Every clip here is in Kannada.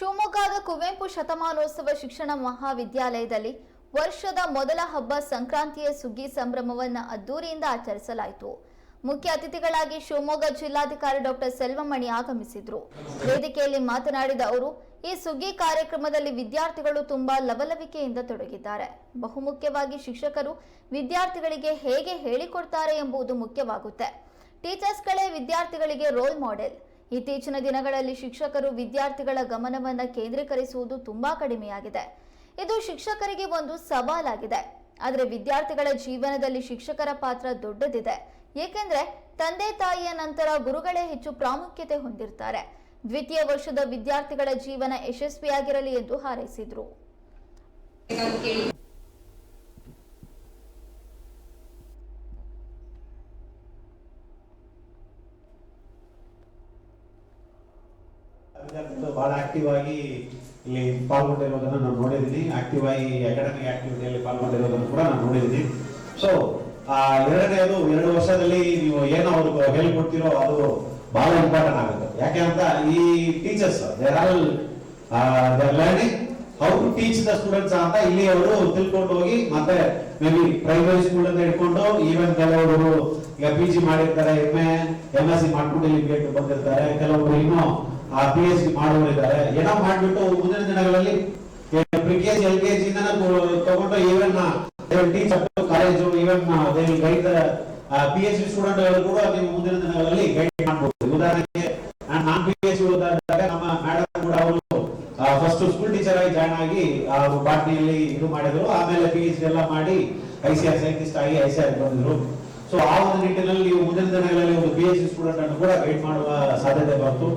ಶಿವಮೊಗ್ಗದ ಕುವೆಂಪು ಶತಮಾನೋತ್ಸವ ಶಿಕ್ಷಣ ಮಹಾವಿದ್ಯಾಲಯದಲ್ಲಿ ವರ್ಷದ ಮೊದಲ ಹಬ್ಬ ಸಂಕ್ರಾಂತಿಯ ಸುಗ್ಗಿ ಸಂಭ್ರಮವನ್ನು ಅದ್ದೂರಿಯಿಂದ ಆಚರಿಸಲಾಯಿತು. ಮುಖ್ಯ ಅತಿಥಿಗಳಾಗಿ ಶಿವಮೊಗ್ಗ ಜಿಲ್ಲಾಧಿಕಾರಿ ಡಾಕ್ಟರ್ ಸೆಲ್ವಮಣಿ ಆಗಮಿಸಿದ್ರು. ವೇದಿಕೆಯಲ್ಲಿ ಮಾತನಾಡಿದ ಅವರು, ಈ ಸುಗ್ಗಿ ಕಾರ್ಯಕ್ರಮದಲ್ಲಿ ವಿದ್ಯಾರ್ಥಿಗಳು ತುಂಬಾ ಲವಲವಿಕೆಯಿಂದ ತೊಡಗಿದ್ದಾರೆ. ಬಹುಮುಖ್ಯವಾಗಿ ಶಿಕ್ಷಕರು ವಿದ್ಯಾರ್ಥಿಗಳಿಗೆ ಹೇಗೆ ಹೇಳಿಕೊಡ್ತಾರೆ ಎಂಬುದು ಮುಖ್ಯವಾಗುತ್ತೆ. ಟೀಚರ್ಸ್ಗಳೇ ವಿದ್ಯಾರ್ಥಿಗಳಿಗೆ ರೋಲ್ ಮಾಡೆಲ್. ಇತ್ತೀಚಿನ ದಿನಗಳಲ್ಲಿ ಶಿಕ್ಷಕರು ವಿದ್ಯಾರ್ಥಿಗಳ ಗಮನವನ್ನು ಕೇಂದ್ರೀಕರಿಸುವುದು ತುಂಬಾ ಕಡಿಮೆಯಾಗಿದೆ. ಇದು ಶಿಕ್ಷಕರಿಗೆ ಒಂದು ಸವಾಲಾಗಿದೆ. ಆದರೆ ವಿದ್ಯಾರ್ಥಿಗಳ ಜೀವನದಲ್ಲಿ ಶಿಕ್ಷಕರ ಪಾತ್ರ ದೊಡ್ಡದಿದೆ. ಏಕೆಂದರೆ ತಂದೆ ತಾಯಿಯ ನಂತರ ಗುರುಗಳೇ ಹೆಚ್ಚು ಪ್ರಾಮುಖ್ಯತೆ ಹೊಂದಿರ್ತಾರೆ. ದ್ವಿತೀಯ ವರ್ಷದ ವಿದ್ಯಾರ್ಥಿಗಳ ಜೀವನ ಯಶಸ್ವಿಯಾಗಿರಲಿ ಎಂದು ಹಾರೈಸಿದ್ರು. ಬಹಳ ಆಕ್ಟಿವ್ ಆಗಿ ಇಲ್ಲಿ ಪಾಲ್ಗೊಂಡಿರೋದನ್ನ ನಾನು ನೋಡಿದ್ದೀನಿ. ಆಕ್ಟಿವ್ ಆಗಿ ಅಕಾಡೆಮಿಕ್ ಆಕ್ಟಿವಿಟಿಯಲ್ಲಿ ಪಾಲ್ಗೊಂಡಿರೋದನ್ನು ಕೂಡ ನಾನು ನೋಡಿದ್ದೀನಿ. ಸೊ ಎರಡನೇದು ಎರಡು ವರ್ಷದಲ್ಲಿ ನೀವು ಏನೋ ಅವ್ರಿಗೆ ಹೇಳ್ಕೊಡ್ತೀರೋ ಅದು ಬಹಳ ಇಂಪಾರ್ಟೆಂಟ್ ಆಗುತ್ತೆ. ಯಾಕೆ ಅಂತ ಈ teachers they're all learning how to teach the students ಅಂತ ಇಲ್ಲಿ ಅವರು ತಿಳ್ಕೊಂಡು ಹೋಗಿ ಮತ್ತೆ ಮೇ ಬಿ ಪ್ರೈಮರಿ ಸ್ಕೂಲ್ ಅಂತ ಹಿಡ್ಕೊಂಡು ಈವನ್ ಕೆಲವರು ಈಗ ಪಿ ಜಿ ಮಾಡಿರ್ತಾರೆ M A M S C ಮಾಡ್ಕೊಂಡು ಇಲ್ಲಿ ಬಂದಿರ್ತಾರೆ. ಕೆಲವರು ಇನ್ನೂ ಪಿ ಎಚ್ ಡಿ ಮಾಡುವವರಿದ್ದಾರೆ. ಏನೋ ಮಾಡ್ಬಿಟ್ಟು ಮುಂದಿನ ದಿನಗಳಲ್ಲಿ pre K G L K G ತಗೊಂಡು even teach college even they will guide P H D student ಕೂಡ ನೀವು ಮುಂದಿನ ದಿನಗಳಲ್ಲಿ ಗೈಡ್ ಮಾಡಬಹುದು ಉದಾಹರಣೆಗೆ, ನಾನ್ ಪಿ ಎಚ್ ಡಿ ನಮ್ಮ ಮೇಡಮ್ ಕೂಡ ಅವರು ಫಸ್ಟ್ ಸ್ಕೂಲ್ ಟೀಚರ್ ಆಗಿ ಜಾಯ್ನ್ ಆಗಿ ಅವರು ಬಾಟ್ನಿಯಲ್ಲಿ ಇದು ಮಾಡಿದ್ರು. ಆಮೇಲೆ ಪಿ ಎಚ್ ಡಿ ಎಲ್ಲ ಮಾಡಿ ಐ ಸಿ ಆರ್ ಸೈಂಟಿಸ್ಟ್ ಆಗಿ ಐ ಸಿ ಆರ್ ಬಂದಿದ್ರು. ಸೊ ಆ ಒಂದು ನಿಟ್ಟಿನಲ್ಲಿ ನೀವು ಮುಂದಿನ ದಿನಗಳಲ್ಲಿ ಒಂದು ಪಿ ಎಚ್ ಡಿ ಸ್ಟೂಡೆಂಟ್ ಅನ್ನು ಕೂಡ ಗೈಡ್ ಮಾಡುವ ಸಾಧ್ಯತೆ ಬಂತು.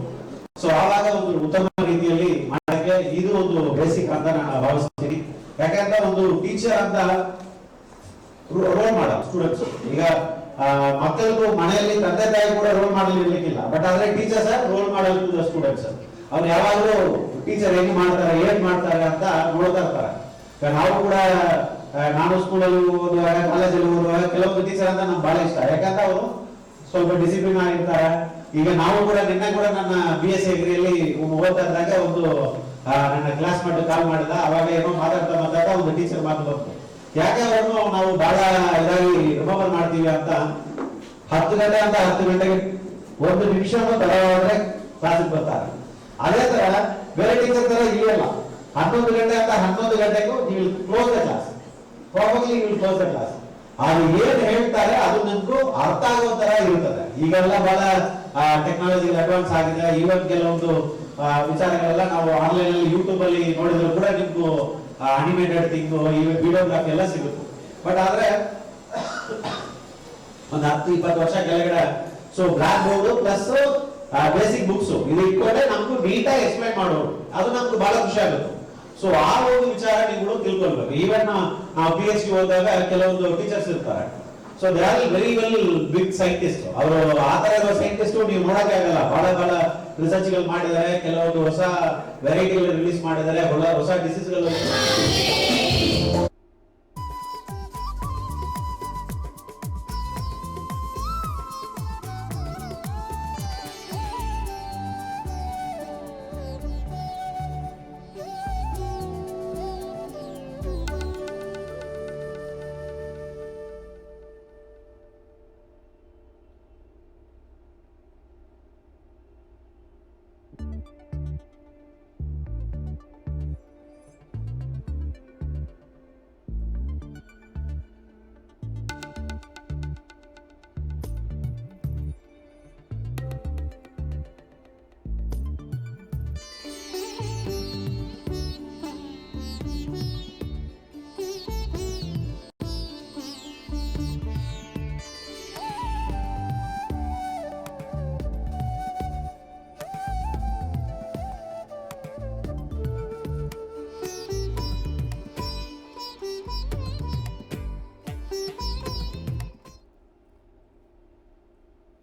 ಸೊ ಆವಾಗ ಒಂದು ಉತ್ತಮ ರೀತಿಯಲ್ಲಿ ಮಾಡಕ್ಕೆ ಇದು ಒಂದು ಬೇಸಿಕ್ ಅಂತ ನಾನು ಭಾವಿಸ್ತೀನಿ. ಯಾಕಂದ್ರೆ ಒಂದು ಟೀಚರ್ ಅಂತ ರೋಲ್ ಮಾಡಲ್ ಸ್ಟೂಡೆಂಟ್ಸ್ ಈಗ ಮಕ್ಕಳು ಮಕ್ಕಳಿಗೂ ಮನೆಯಲ್ಲಿ ತಂದೆ ತಾಯಿ ಕೂಡ ರೋಲ್ ಮಾಡಲ್ ಇರ್ಲಿಕ್ಕಿಲ್ಲ. ಬಟ್ ಆದ್ರೆ ಟೀಚರ್ಸ್ ರೋಲ್ ಮಾಡಲ್ ಸ್ಟೂಡೆಂಟ್ಸ್ ಅವ್ರು ಯಾವಾಗಲೂ ಟೀಚರ್ ಹೆಂಗ್ ಮಾಡ್ತಾರೆ, ಏನ್ ಮಾಡ್ತಾರೆ ಅಂತ ನೋಡ್ತಾ ಇರ್ತಾರೆ. ನಾವು ಕೂಡ ನಾನು ಸ್ಕೂಲಲ್ಲಿ ಓದುವಾಗ ಕಾಲೇಜಲ್ಲಿ ಓದುವಾಗ ಕೆಲವೊಂದು ಟೀಚರ್ ಅಂತ ನಮ್ಗೆ ಬಹಳ ಇಷ್ಟ. ಯಾಕಂದ್ರೆ ಅವರು ಸ್ವಲ್ಪ ಡಿಸಿಪ್ಲಿನ್ ಆಗಿರ್ತಾರೆ ಈಗ ನಾವು ಕೂಡ, ನಿನ್ನೆ ಕೂಡ ನನ್ನ ಬಿ ಎಸ್ ಎಗ್ರಿಯಲ್ಲಿ ಓದ್ತಾ ಇದ್ದಾಗ ಒಂದು ನನ್ನ ಕ್ಲಾಸ್ ಮಾಡಿ ಕಾಲ್ ಮಾಡಿದ. ಅವಾಗ ಏನೋ ಮಾತಾಡ್ತಾ ಮಾತಾಡ್ತಾ ಒಂದು ಟೀಚರ್ ಮಾತು ಬಂತು. ಯಾಕೆ ಅವರನ್ನು ನಾವು ಬಹಳ ಇದಾಗಿ ರಿಮಂಬರ್ ಮಾಡ್ತೀವಿ ಅಂತ ಹತ್ತು ಗಂಟೆ ಅಂತ ಹತ್ತು ಗಂಟೆಗೆ ಒಂದು ನಿಮಿಷ ತಡವಾದ್ರೆ ಕ್ಲಾಸಿಗೆ ಬರ್ತಾರೆ. ಅದೇ ತರ ಬೇರೆ ಟೀಚರ್ ತರ ಇಲ್ಲ ಹನ್ನೊಂದು ಗಂಟೆ ಅಂತ ಹನ್ನೊಂದು ಗಂಟೆಗೂ ನೀವು ಕ್ಲೋಸ್ ದ ಕ್ಲಾಸ್ ಪ್ರಾಬಬ್ಲಿ ನೀವು ಕ್ಲೋಸ್ ದ ಕ್ಲಾಸ್ ಅದು ಏನ್ ಹೇಳ್ತಾರೆ ಅದು ನಮಗೂ ಅರ್ಥ ಆಗೋ ತರ ಇರ್ತದೆ. ಈಗೆಲ್ಲ ಬಹಳ ಟೆಕ್ನಾಲಜಿ ಅಡ್ವಾನ್ಸ್ ಆಗಿದೆ ಈವನ್ ಕೆಲವೊಂದು ವಿಚಾರಗಳೆಲ್ಲ ನಾವು ಆನ್ಲೈನ್ ಅಲ್ಲಿ ಯೂಟ್ಯೂಬ್ ಅಲ್ಲಿ ನೋಡಿದ್ರು ಕೂಡ ನಿಮ್ಗೂ ಅನಿಮೇಟೆಡ್ ಥಿಂಗ್ ವಿಡಿಯೋಗ್ರಾಫಿ ಎಲ್ಲ ಸಿಗುತ್ತೆ. ಬಟ್ ಆದ್ರೆ, ಒಂದು ಹತ್ತು, ಇಪ್ಪತ್ತು ವರ್ಷ ಕೆಳಗಡೆ so black board plus basic books ಇದು ಇಟ್ಕೊಂಡ್ರೆ ನಮ್ಗೂ ನೀಟಾಗಿ ಎಕ್ಸ್ಪ್ಲೈನ್ ಮಾಡೋರು. ಅದು ನಮ್ಗೆ ಬಹಳ ಖುಷಿ ಆಗುತ್ತೆ. ಸೊ ಆ ಒಂದು ವಿಚಾರ ನೀವು ತಿಳ್ಕೊಳ್ಬೇಕು. ಈವನ್ ಪಿ ಎಚ್ ಡಿ ಹೋದಾಗ ಕೆಲವೊಂದು ಟೀಚರ್ಸ್ ಇರ್ತಾರೆ. So they are very well big scientist ಅವರು ಆ ತರ ಇರೋ ಸೈಂಟಿಸ್ಟ್ ನೀವು ನೋಡಕ್ಕೆ ಆಗಲ್ಲ. ಬಹಳ ಬಹಳ ರಿಸರ್ಚ್ಗಳು ಮಾಡಿದ್ದಾರೆ. ಕೆಲವೊಂದು ಹೊಸ ವೆರೈಟಿಗಳು ರಿಲೀಸ್ ಮಾಡಿದ್ದಾರೆ. ಹೊಸ ಡಿಸೀಸ್ಗಳು.